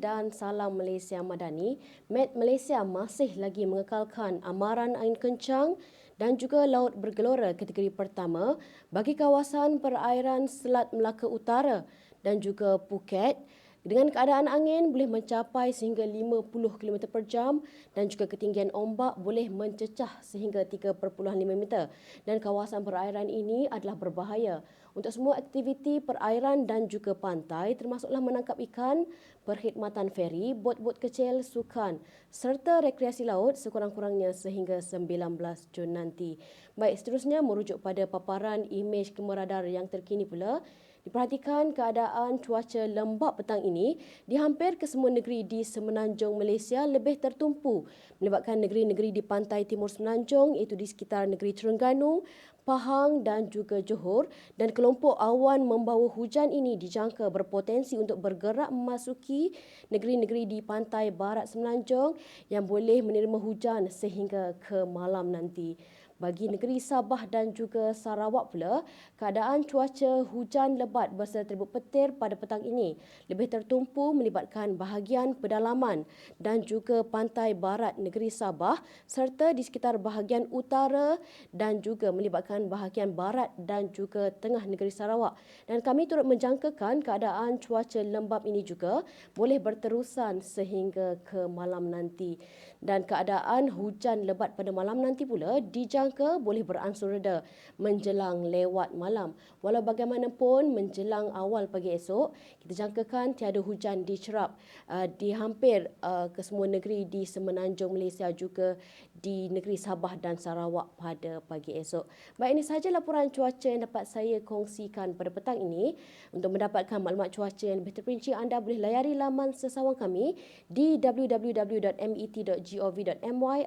dan Salam Malaysia Madani, Met Malaysia masih lagi mengekalkan amaran angin kencang dan juga laut bergelora kategori pertama bagi kawasan perairan Selat Melaka Utara dan juga Phuket dengan keadaan angin boleh mencapai sehingga 50 km per jam dan juga ketinggian ombak boleh mencecah sehingga 3.5 meter. Dan kawasan perairan ini adalah berbahaya untuk semua aktiviti perairan dan juga pantai termasuklah menangkap ikan, perkhidmatan feri, bot-bot kecil, sukan serta rekreasi laut sekurang-kurangnya sehingga 19 Jun nanti. Baik, seterusnya merujuk pada paparan imej kamera radar yang terkini pula Diperhatikan keadaan cuaca lembap petang ini di hampir kesemua negeri di semenanjung Malaysia lebih tertumpu melibatkan negeri-negeri di pantai timur semenanjung iaitu di sekitar negeri Terengganu, Pahang dan juga Johor dan kelompok awan membawa hujan ini dijangka berpotensi untuk bergerak memasuki negeri-negeri di pantai barat semenanjung yang boleh menerima hujan sehingga ke malam nanti. Bagi negeri Sabah dan juga Sarawak pula, keadaan cuaca hujan lebat berserta tribut petir pada petang ini lebih tertumpu melibatkan bahagian pedalaman dan juga pantai barat negeri Sabah serta di sekitar bahagian utara dan juga melibatkan bahagian barat dan juga tengah negeri Sarawak. Dan kami turut menjangkakan keadaan cuaca lembap ini juga boleh berterusan sehingga ke malam nanti. Dan keadaan hujan lebat pada malam nanti pula dijangka dijangka boleh beransur reda menjelang lewat malam. Walau bagaimanapun menjelang awal pagi esok, kita jangkakan tiada hujan dicerap uh, di hampir uh, ke semua negeri di semenanjung Malaysia juga di negeri Sabah dan Sarawak pada pagi esok. Baik ini sahaja laporan cuaca yang dapat saya kongsikan pada petang ini. Untuk mendapatkan maklumat cuaca yang lebih terperinci, anda boleh layari laman sesawang kami di www.met.gov.my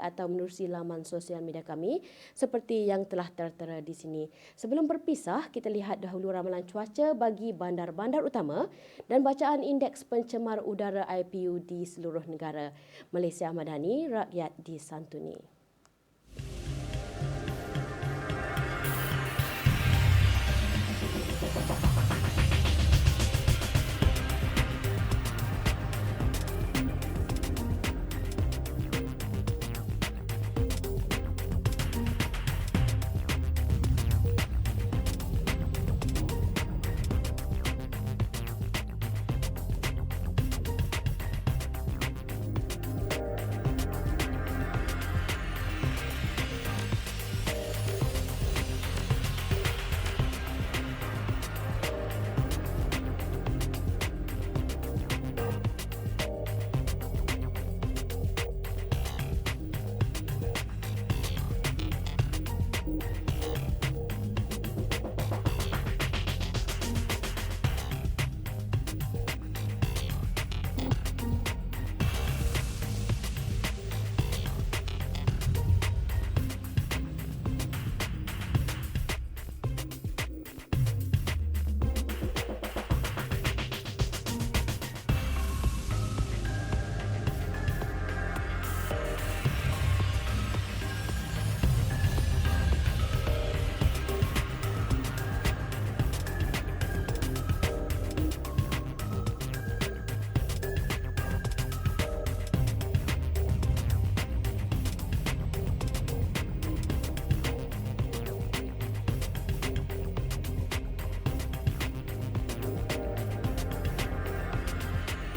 atau menerusi laman sosial media kami seperti yang telah tertera di sini. Sebelum berpisah, kita lihat dahulu ramalan cuaca bagi bandar-bandar utama dan bacaan indeks pencemar udara IPU di seluruh negara. Malaysia Madani, rakyat disantuni.